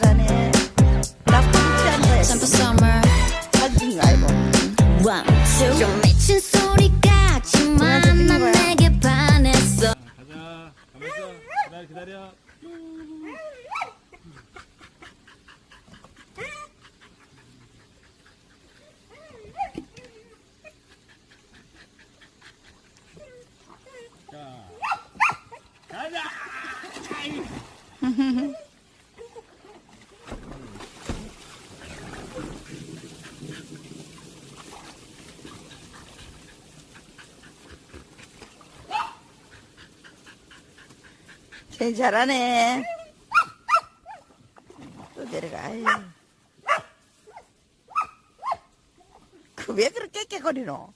잘하네. 나 푸르치한 거야. Summer. 사진 거 아이고. One, two. 좀 미친 소리 같지만 뭐야, 찍는 난? 내게 반했어. 가자. 가면서 기다려 기다려. 자. 가자. 제일 잘하네. 또 내려가. 아유. 그왜 그렇게 깨깨거리노?